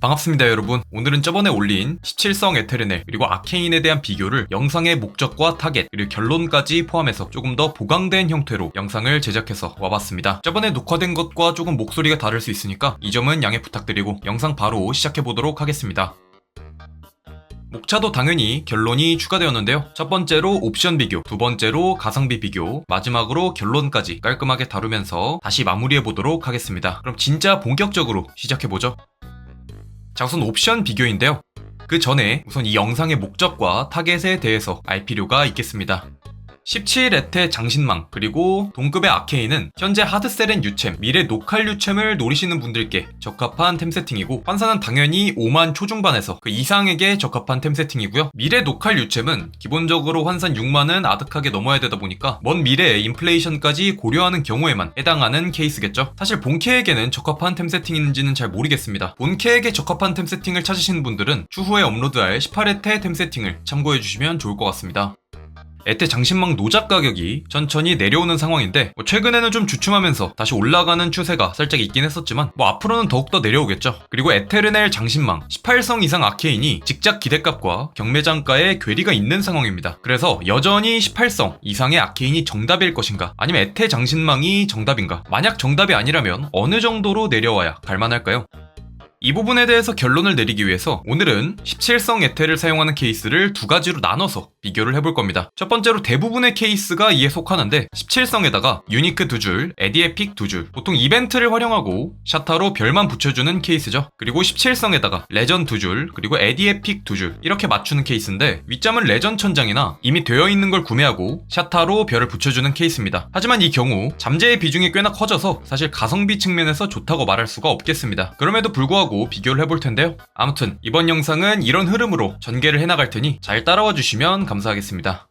반갑습니다 여러분 오늘은 저번에 올린 17성 에테르넬 그리고 아케인에 대한 비교를 영상의 목적과 타겟 그리고 결론까지 포함해서 조금 더 보강된 형태로 영상을 제작해서 와봤습니다 저번에 녹화된 것과 조금 목소리가 다를 수 있으니까 이 점은 양해 부탁드리고 영상 바로 시작해보도록 하겠습니다 목차도 당연히 결론이 추가되었는데요. 첫 번째로 옵션 비교, 두 번째로 가성비 비교, 마지막으로 결론까지 깔끔하게 다루면서 다시 마무리해 보도록 하겠습니다. 그럼 진짜 본격적으로 시작해 보죠. 자, 우선 옵션 비교인데요. 그 전에 우선 이 영상의 목적과 타겟에 대해서 알 필요가 있겠습니다. 17에테 장신망 그리고 동급의 아케인은 현재 하드셀엔 유챔, 미래 노칼 유챔을 노리시는 분들께 적합한 템 세팅이고 환사는 당연히 5만 초중반에서 그 이상에게 적합한 템 세팅이고요. 미래 노칼 유챔은 기본적으로 환산 6만은 아득하게 넘어야 되다 보니까 먼 미래의 인플레이션까지 고려하는 경우에만 해당하는 케이스겠죠. 사실 본캐에게는 적합한 템 세팅인지는 잘 모르겠습니다. 본캐에게 적합한 템 세팅을 찾으시는 분들은 추후에 업로드할 18에테 템 세팅을 참고해 주시면 좋을 것 같습니다. 에테 장신망 노작 가격이 천천히 내려오는 상황인데 뭐 최근에는 좀 주춤하면서 다시 올라가는 추세가 살짝 있긴 했었지만 뭐 앞으로는 더욱더 내려오겠죠. 그리고 에테르넬 장신망 18성 이상 아케인이 직작 기대값과 경매장가에 괴리가 있는 상황입니다. 그래서 여전히 18성 이상의 아케인이 정답일 것인가 아니면 에테 장신망이 정답인가 만약 정답이 아니라면 어느 정도로 내려와야 갈만할까요? 이 부분에 대해서 결론을 내리기 위해서 오늘은 17성 에테를 사용하는 케이스를 두 가지로 나눠서 비교를 해볼 겁니다. 첫 번째로 대부분의 케이스가 이에 속하는데 17성에다가 유니크 두 줄, 에디에픽 두 줄, 보통 이벤트를 활용하고 샤타로 별만 붙여주는 케이스죠. 그리고 17성에다가 레전 두 줄, 그리고 에디에픽 두 줄, 이렇게 맞추는 케이스인데 윗점은 레전 천장이나 이미 되어 있는 걸 구매하고 샤타로 별을 붙여주는 케이스입니다. 하지만 이 경우 잠재의 비중이 꽤나 커져서 사실 가성비 측면에서 좋다고 말할 수가 없겠습니다. 그럼에도 불구하고 하고 비교를 해볼 텐데요. 아무튼 이번 영상은 이런 흐름으로 전개를 해나갈 테니 잘 따라와 주시면 감사하겠습니다.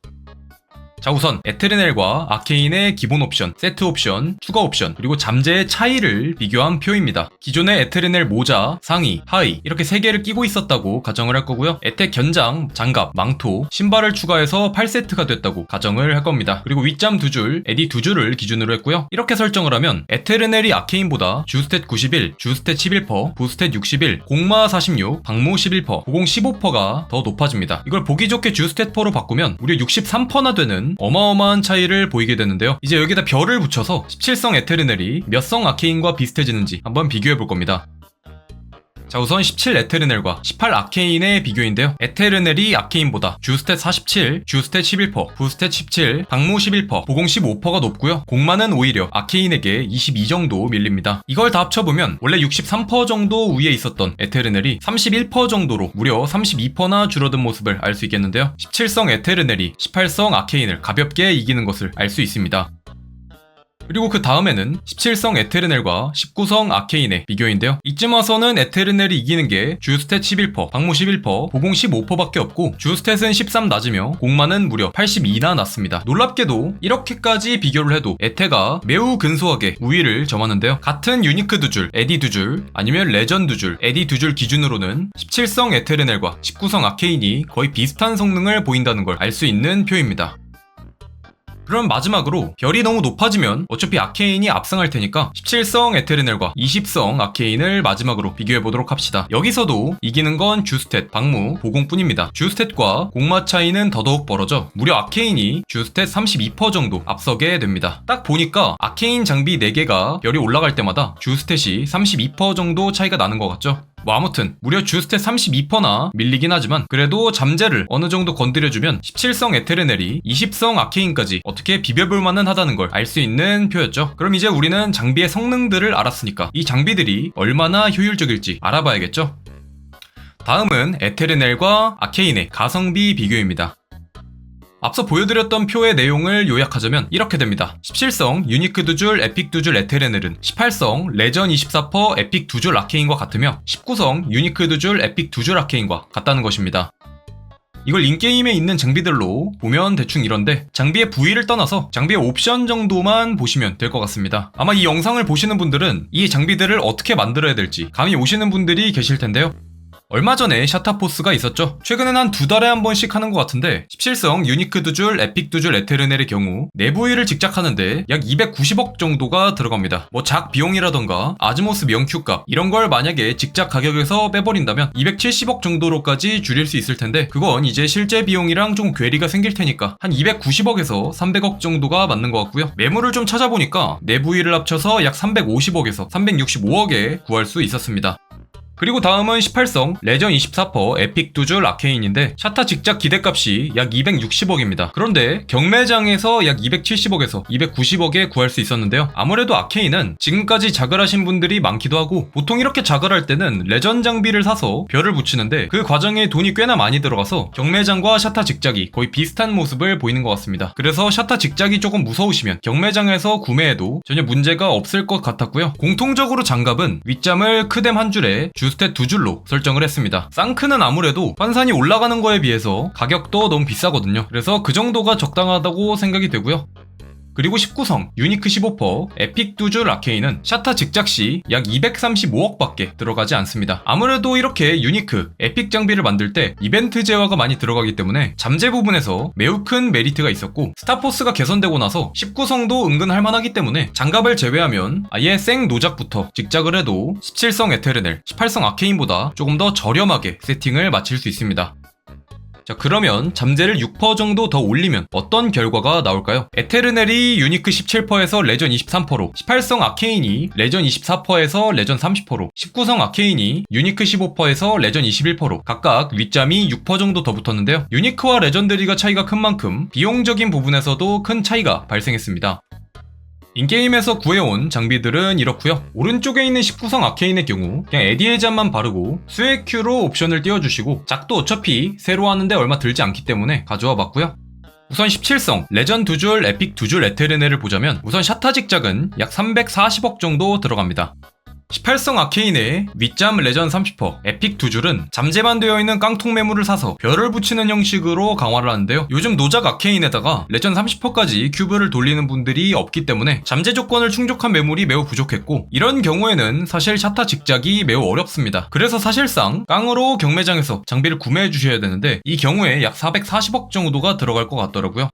자 우선 에테르넬과 아케인의 기본 옵션, 세트 옵션, 추가 옵션, 그리고 잠재의 차이를 비교한 표입니다. 기존의 에테르넬 모자, 상의, 하의 이렇게 세 개를 끼고 있었다고 가정을 할 거고요. 에테 견장, 장갑, 망토, 신발을 추가해서 8세트가 됐다고 가정을 할 겁니다. 그리고 윗잠 두 줄, 에디 두 줄을 기준으로 했고요. 이렇게 설정을 하면 에테르넬이 아케인보다 주스탯 91, 주스탯 11%, 부스탯 61, 공마 46, 방무 11%, 고공 15%가 더 높아집니다. 이걸 보기 좋게 주스탯 4로 바꾸면 무려 63%나 되는 어마어마한 차이를 보이게 되는데요. 이제 여기다 별을 붙여서 17성 에테르넬이 몇 성 아케인과 비슷해지는지 한번 비교해 볼 겁니다. 자 우선 17 에테르넬과 18 아케인의 비교인데요. 에테르넬이 아케인보다 주스탯 47, 주스탯 11%, 부스탯 17, 방무 11%, 보공 15%가 높고요. 공만은 오히려 아케인에게 22 정도 밀립니다. 이걸 다 합쳐보면 원래 63% 정도 위에 있었던 에테르넬이 31% 정도로 무려 32%나 줄어든 모습을 알 수 있겠는데요. 17성 에테르넬이 18성 아케인을 가볍게 이기는 것을 알 수 있습니다. 그리고 그 다음에는 17성 에테르넬과 19성 아케인의 비교인데요. 이쯤 와서는 에테르넬이 이기는 게 주스탯 11%, 방무 11%, 보공 15%밖에 없고 주스탯은 13 낮으며 공만은 무려 82나 낮습니다. 놀랍게도 이렇게까지 비교를 해도 에테가 매우 근소하게 우위를 점하는데요. 같은 유니크 두 줄, 에디 두 줄, 아니면 레전 두 줄, 에디 두 줄 기준으로는 17성 에테르넬과 19성 아케인이 거의 비슷한 성능을 보인다는 걸 알 수 있는 표입니다. 그럼 마지막으로 별이 너무 높아지면 어차피 아케인이 압승할 테니까 17성 에테르넬과 20성 아케인을 마지막으로 비교해 보도록 합시다. 여기서도 이기는 건 주스탯, 방무, 보공뿐입니다. 주스탯과 공마 차이는 더더욱 벌어져 무려 아케인이 주스탯 32% 정도 앞서게 됩니다. 딱 보니까 아케인 장비 4개가 별이 올라갈 때마다 주스탯이 32% 정도 차이가 나는 것 같죠? 뭐 아무튼 무려 주스탯 32%나 밀리긴 하지만 그래도 잠재를 어느 정도 건드려주면 17성 에테르넬이 20성 아케인까지 어떻게 비벼볼 만은 하다는 걸 알 수 있는 표였죠. 그럼 이제 우리는 장비의 성능들을 알았으니까 이 장비들이 얼마나 효율적일지 알아봐야겠죠. 다음은 에테르넬과 아케인의 가성비 비교입니다. 앞서 보여드렸던 표의 내용을 요약하자면 이렇게 됩니다. 17성 유니크 두 줄, 에픽 두 줄 에테르넬은 18성 레전 24% 에픽 두 줄 아케인과 같으며 19성 유니크 두 줄, 에픽 두 줄 아케인과 같다는 것입니다. 이걸 인게임에 있는 장비들로 보면 대충 이런데 장비의 부위를 떠나서 장비의 옵션 정도만 보시면 될 것 같습니다. 아마 이 영상을 보시는 분들은 이 장비들을 어떻게 만들어야 될지 감이 오시는 분들이 계실 텐데요. 얼마 전에 샤타포스가 있었죠. 최근엔 한 두 달에 한 번씩 하는 것 같은데 17성 유니크 두 줄, 에픽 두 줄 에테르넬의 경우 내부위를 직작하는데 약 290억 정도가 들어갑니다. 뭐 작 비용이라던가 아즈모스 명큐값 이런 걸 만약에 직작 가격에서 빼버린다면 270억 정도로까지 줄일 수 있을 텐데 그건 이제 실제 비용이랑 좀 괴리가 생길 테니까 한 290억에서 300억 정도가 맞는 것 같고요. 매물을 좀 찾아보니까 내부위를 합쳐서 약 350억에서 365억에 구할 수 있었습니다. 그리고 다음은 18성 레전 24퍼 에픽 두줄 아케인인데 샤타 직작 기대값이 약 260억입니다. 그런데 경매장에서 약 270억에서 290억에 구할 수 있었는데요. 아무래도 아케인은 지금까지 작을 하신 분들이 많기도 하고 보통 이렇게 작을 할 때는 레전 장비를 사서 별을 붙이는데 그 과정에 돈이 꽤나 많이 들어가서 경매장과 샤타 직작이 거의 비슷한 모습을 보이는 것 같습니다. 그래서 샤타 직작이 조금 무서우시면 경매장에서 구매해도 전혀 문제가 없을 것 같았고요. 공통적으로 장갑은 윗잠을 크뎀 한 줄에 주 스탯 두 줄로 설정을 했습니다. 쌍크는 아무래도 환산이 올라가는 거에 비해서 가격도 너무 비싸거든요. 그래서 그 정도가 적당하다고 생각이 되고요. 그리고 19성 유니크 15퍼 에픽 두줄 아케인은 샤타 직작 시 약 235억밖에 들어가지 않습니다. 아무래도 이렇게 유니크 에픽 장비를 만들 때 이벤트 제어가 많이 들어가기 때문에 잠재 부분에서 매우 큰 메리트가 있었고 스타포스가 개선되고 나서 19성도 은근 할만하기 때문에 장갑을 제외하면 아예 생 노작부터 직작을 해도 17성 에테르넬 18성 아케인보다 조금 더 저렴하게 세팅을 마칠 수 있습니다. 자 그러면 잠재를 6% 정도 더 올리면 어떤 결과가 나올까요? 에테르넬이 유니크 17%에서 레전 23%로 18성 아케인이 레전 24%에서 레전 30%로 19성 아케인이 유니크 15%에서 레전 21%로 각각 윗잠이 6% 정도 더 붙었는데요 유니크와 레전드리가 차이가 큰 만큼 비용적인 부분에서도 큰 차이가 발생했습니다 인게임에서 구해온 장비들은 이렇고요. 오른쪽에 있는 19성 아케인의 경우 그냥 에디에잔만 바르고 수액 큐로 옵션을 띄워주시고 작도 어차피 새로 하는데 얼마 들지 않기 때문에 가져와 봤고요. 우선 17성 레전 두줄 에픽 두줄 에테르네를 보자면 우선 샤타 직작은 약 340억 정도 들어갑니다 18성 아케인의 윗잠 레전 30퍼 에픽 두 줄은 잠재만 되어 있는 깡통 매물을 사서 별을 붙이는 형식으로 강화를 하는데요. 요즘 노작 아케인에다가 레전 30퍼까지 큐브를 돌리는 분들이 없기 때문에 잠재 조건을 충족한 매물이 매우 부족했고 이런 경우에는 사실 샤타 직작이 매우 어렵습니다. 그래서 사실상 깡으로 경매장에서 장비를 구매해 주셔야 되는데 이 경우에 약 440억 정도가 들어갈 것 같더라고요.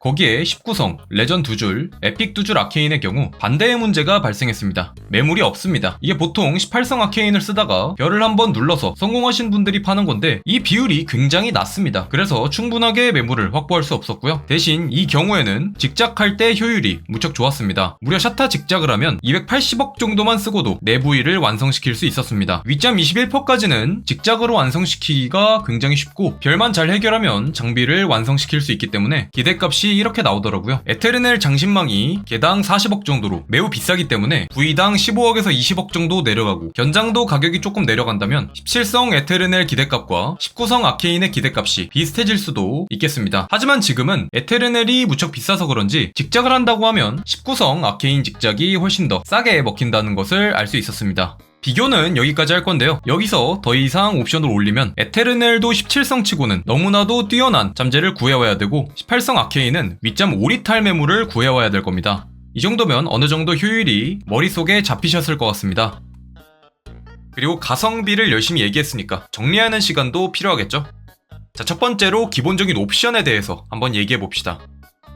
거기에 19성, 레전 두 줄, 에픽 두줄 아케인의 경우 반대의 문제가 발생했습니다. 매물이 없습니다. 이게 보통 18성 아케인을 쓰다가 별을 한번 눌러서 성공하신 분들이 파는 건데 이 비율이 굉장히 낮습니다. 그래서 충분하게 매물을 확보할 수 없었고요. 대신 이 경우에는 직작할 때 효율이 무척 좋았습니다. 무려 샤타 직작을 하면 280억 정도만 쓰고도 내부위를 완성시킬 수 있었습니다. 윗점 21%까지는 직작으로 완성시키기가 굉장히 쉽고 별만 잘 해결하면 장비를 완성시킬 수 있기 때문에 기대값이 이렇게 나오더라고요. 에테르넬 장신망이 개당 40억 정도로 매우 비싸기 때문에 부위당 15억에서 20억 정도 내려가고 견장도 가격이 조금 내려간다면 17성 에테르넬 기대값과 19성 아케인의 기대값이 비슷해질 수도 있겠습니다. 하지만 지금은 에테르넬이 무척 비싸서 그런지 직작을 한다고 하면 19성 아케인 직작이 훨씬 더 싸게 먹힌다는 것을 알 수 있었습니다. 비교는 여기까지 할 건데요. 여기서 더 이상 옵션을 올리면 에테르넬도 17성 치고는 너무나도 뛰어난 잠재를 구해와야 되고 18성 아케인은 윗잠 오리탈 매물을 구해와야 될 겁니다. 이 정도면 어느 정도 효율이 머릿속에 잡히셨을 것 같습니다. 그리고 가성비를 열심히 얘기했으니까 정리하는 시간도 필요하겠죠? 자, 첫 번째로 기본적인 옵션에 대해서 한번 얘기해 봅시다.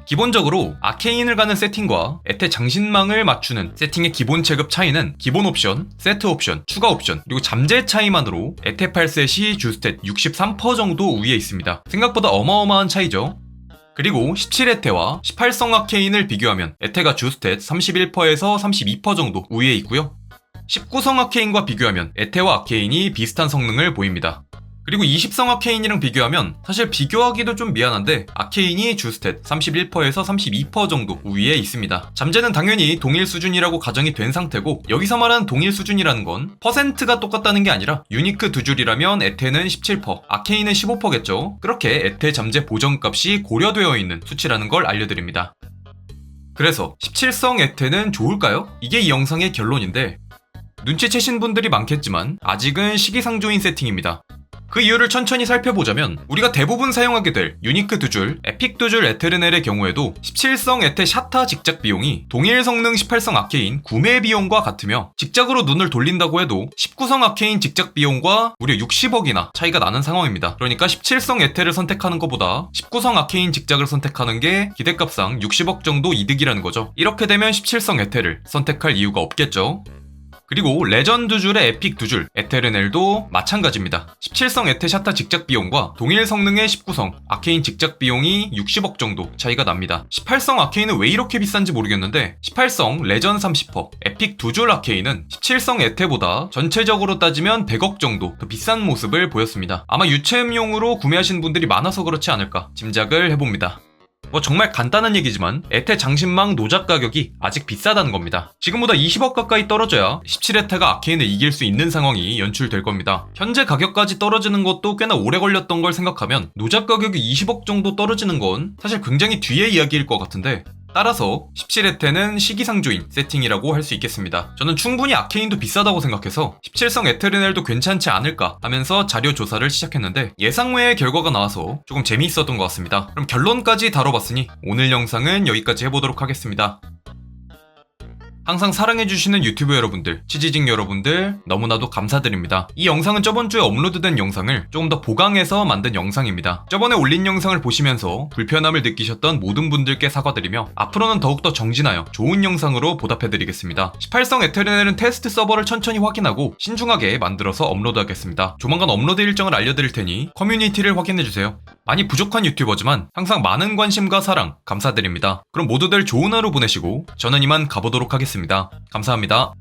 기본적으로 아케인을 가는 세팅과 에테 장신망을 맞추는 세팅의 기본 체급 차이는 기본 옵션, 세트 옵션, 추가 옵션, 그리고 잠재 차이만으로 에테 8셋이 주스탯 63% 정도 우위에 있습니다. 생각보다 어마어마한 차이죠. 그리고 17에테와 18성 아케인을 비교하면 에테가 주스탯 31%에서 32% 정도 우위에 있고요. 19성 아케인과 비교하면 에테와 아케인이 비슷한 성능을 보입니다. 그리고 20성 아케인이랑 비교하면 사실 비교하기도 좀 미안한데 아케인이 주스탯 31%에서 32% 정도 우위에 있습니다. 잠재는 당연히 동일 수준이라고 가정이 된 상태고 여기서 말하는 동일 수준이라는 건 퍼센트가 똑같다는 게 아니라 유니크 두 줄이라면 에테는 17%, 아케인은 15%겠죠. 그렇게 에테 잠재 보정값이 고려되어 있는 수치라는 걸 알려드립니다. 그래서 17성 에테는 좋을까요? 이게 이 영상의 결론인데 눈치채신 분들이 많겠지만 아직은 시기상조인 세팅입니다. 그 이유를 천천히 살펴보자면 우리가 대부분 사용하게 될 유니크 두 줄, 에픽 두 줄 에테르넬의 경우에도 17성 에테 샤타 직작 비용이 동일 성능 18성 아케인 구매 비용과 같으며 직작으로 눈을 돌린다고 해도 19성 아케인 직작 비용과 무려 60억이나 차이가 나는 상황입니다. 그러니까 17성 에테를 선택하는 것보다 19성 아케인 직작을 선택하는 게 기대값상 60억 정도 이득이라는 거죠. 이렇게 되면 17성 에테를 선택할 이유가 없겠죠. 그리고 레전드 줄의 에픽 두 줄, 에테르넬도 마찬가지입니다. 17성 에테샤타 직작 비용과 동일 성능의 19성 아케인 직작 비용이 60억 정도 차이가 납니다. 18성 아케인은 왜 이렇게 비싼지 모르겠는데 18성 레전 30퍼, 에픽 두줄 아케인은 17성 에테보다 전체적으로 따지면 100억 정도 더 비싼 모습을 보였습니다. 아마 유체음용으로 구매하신 분들이 많아서 그렇지 않을까 짐작을 해봅니다. 뭐 정말 간단한 얘기지만 에테 장신망 노작 가격이 아직 비싸다는 겁니다. 지금보다 20억 가까이 떨어져야 17에테가 아케인을 이길 수 있는 상황이 연출될 겁니다. 현재 가격까지 떨어지는 것도 꽤나 오래 걸렸던 걸 생각하면 노작 가격이 20억 정도 떨어지는 건 사실 굉장히 뒤의 이야기일 것 같은데 따라서 17에테는 시기상조인 세팅이라고 할 수 있겠습니다. 저는 충분히 아케인도 비싸다고 생각해서 17성 에테르넬도 괜찮지 않을까 하면서 자료 조사를 시작했는데 예상 외의 결과가 나와서 조금 재미있었던 것 같습니다. 그럼 결론까지 다뤄봤으니 오늘 영상은 여기까지 해보도록 하겠습니다. 항상 사랑해주시는 유튜브 여러분들, 치지직 여러분들 너무나도 감사드립니다. 이 영상은 저번 주에 업로드된 영상을 조금 더 보강해서 만든 영상입니다. 저번에 올린 영상을 보시면서 불편함을 느끼셨던 모든 분들께 사과드리며 앞으로는 더욱더 정진하여 좋은 영상으로 보답해드리겠습니다. 18성 에테르넬은 테스트 서버를 천천히 확인하고 신중하게 만들어서 업로드하겠습니다. 조만간 업로드 일정을 알려드릴 테니 커뮤니티를 확인해주세요. 많이 부족한 유튜버지만 항상 많은 관심과 사랑 감사드립니다. 그럼 모두들 좋은 하루 보내시고 저는 이만 가보도록 하겠습니다. 감사합니다.